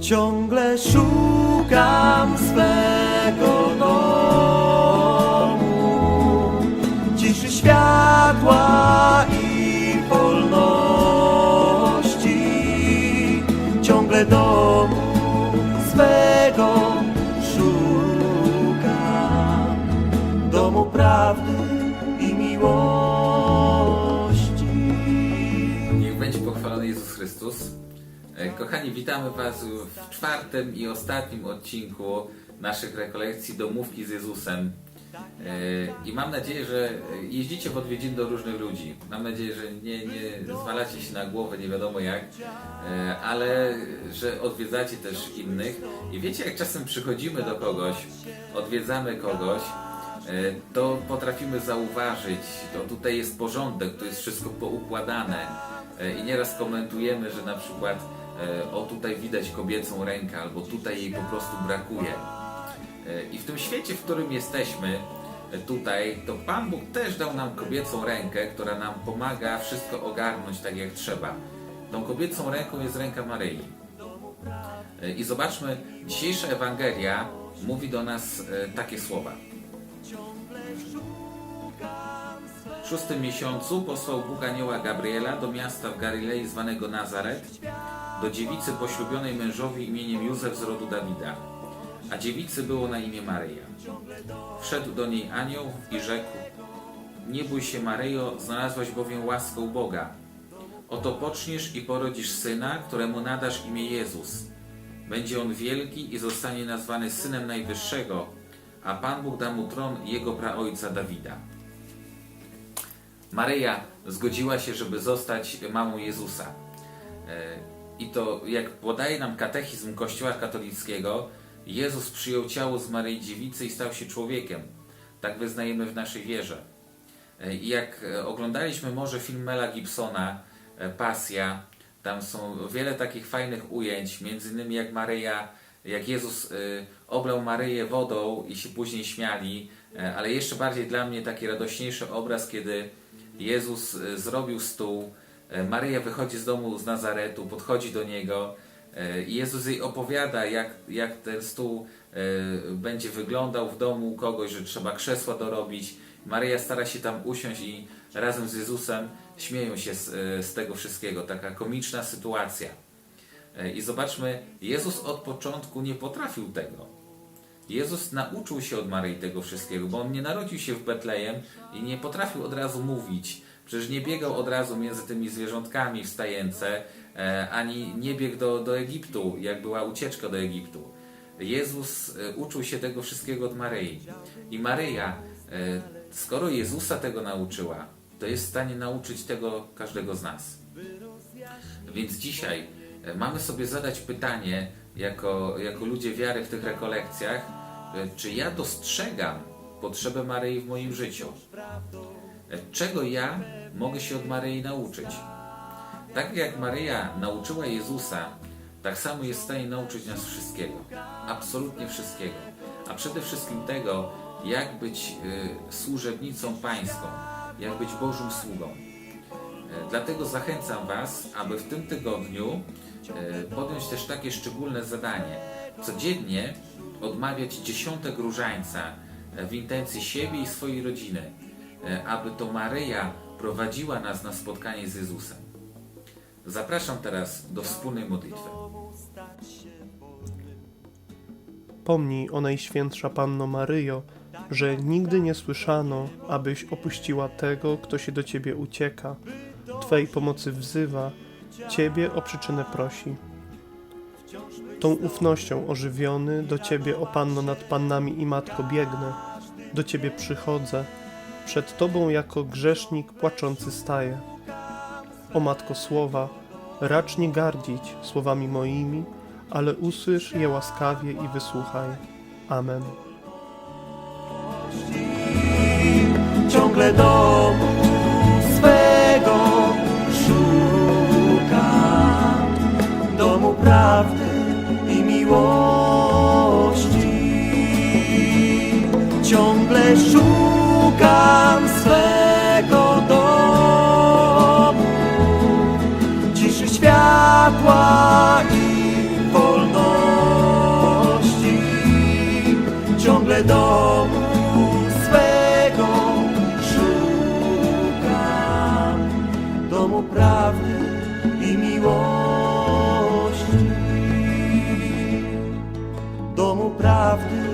Ciągle szukam swego domu, Kochani, witamy Was w czwartym i ostatnim odcinku naszych rekolekcji Domówki z Jezusem. E, I mam nadzieję, że jeździcie w odwiedziny do różnych ludzi. Mam nadzieję, że nie, nie zwalacie się na głowę nie wiadomo jak, e, ale że odwiedzacie też innych. I wiecie, jak czasem przychodzimy do kogoś, odwiedzamy kogoś, e, to potrafimy zauważyć, to tutaj jest porządek, to jest wszystko poukładane E, i nieraz komentujemy, że na przykład e, o tutaj widać kobiecą rękę, albo tutaj jej po prostu brakuje. E, I w tym świecie, w którym jesteśmy, e, tutaj, to Pan Bóg też dał nam kobiecą rękę, która nam pomaga wszystko ogarnąć tak jak trzeba. Tą kobiecą ręką jest ręka Maryi. E, I zobaczmy, dzisiejsza Ewangelia mówi do nas e, takie słowa. W szóstym miesiącu posłał Bóg anioła Gabriela do miasta w Galilei zwanego Nazaret, do dziewicy poślubionej mężowi imieniem Józef z rodu Dawida. A dziewicy było na imię Maryja. Wszedł do niej anioł i rzekł: Nie bój się, Maryjo, znalazłaś bowiem łaskę u Boga. Oto poczniesz i porodzisz syna, któremu nadasz imię Jezus. Będzie on wielki i zostanie nazwany synem Najwyższego, a Pan Bóg da mu tron jego praojca Dawida. Maryja zgodziła się, żeby zostać mamą Jezusa. I to, jak podaje nam katechizm Kościoła katolickiego, Jezus przyjął ciało z Maryi Dziewicy i stał się człowiekiem. Tak wyznajemy w naszej wierze. E, I jak e, oglądaliśmy może film Mela Gibsona, e, Pasja, tam są wiele takich fajnych ujęć, między innymi jak Maryja, jak Jezus oblał Maryję wodą i się później śmiali, ale jeszcze bardziej dla mnie taki radośniejszy obraz, kiedy Jezus zrobił stół, Maryja wychodzi z domu z Nazaretu, podchodzi do niego e, i Jezus jej opowiada, jak, jak ten stół e, będzie wyglądał w domu kogoś, że trzeba krzesła dorobić. Maryja stara się tam usiąść i razem z Jezusem śmieją się z, e, z tego wszystkiego. Taka komiczna sytuacja. E, I zobaczmy, Jezus od początku nie potrafił tego. Jezus nauczył się od Maryi tego wszystkiego, bo on nie narodził się w Betlejem i nie potrafił od razu mówić. Przecież nie biegał od razu między tymi zwierzątkami w stajence, e, ani nie biegł do, do Egiptu, jak była ucieczka do Egiptu. Jezus e, uczył się tego wszystkiego od Maryi. I Maryja, e, skoro Jezusa tego nauczyła, to jest w stanie nauczyć tego każdego z nas. Więc dzisiaj mamy sobie zadać pytanie, jako, jako ludzie wiary w tych rekolekcjach, czy ja dostrzegam potrzebę Maryi w moim życiu? Czego ja mogę się od Maryi nauczyć? Tak jak Maryja nauczyła Jezusa, tak samo jest w stanie nauczyć nas wszystkiego. Absolutnie wszystkiego. A przede wszystkim tego, jak być y, służebnicą pańską, jak być Bożym sługą. E, Dlatego zachęcam Was, aby w tym tygodniu e, podjąć też takie szczególne zadanie. Codziennie odmawiać dziesiątek różańca w intencji siebie i swojej rodziny, aby to Maryja prowadziła nas na spotkanie z Jezusem. Zapraszam teraz do wspólnej modlitwy. Pomnij o Najświętsza Panno Maryjo, że nigdy nie słyszano, abyś opuściła tego, kto się do Ciebie ucieka. Twej pomocy wzywa, Ciebie o przyczynę prosi. Tą ufnością ożywiony do Ciebie, o Panno nad Pannami i Matko biegnę, do Ciebie przychodzę, przed Tobą jako grzesznik płaczący staję. O Matko Słowa, racz nie gardzić słowami moimi, ale usłysz je łaskawie i wysłuchaj. Amen. ciągle domu swego szukam, domu prawdy i miłości. Ciągle szukam szukam swego domu, ciszy światła i wolności, ciągle domu swego szukam, domu prawdy i miłości, domu prawdy.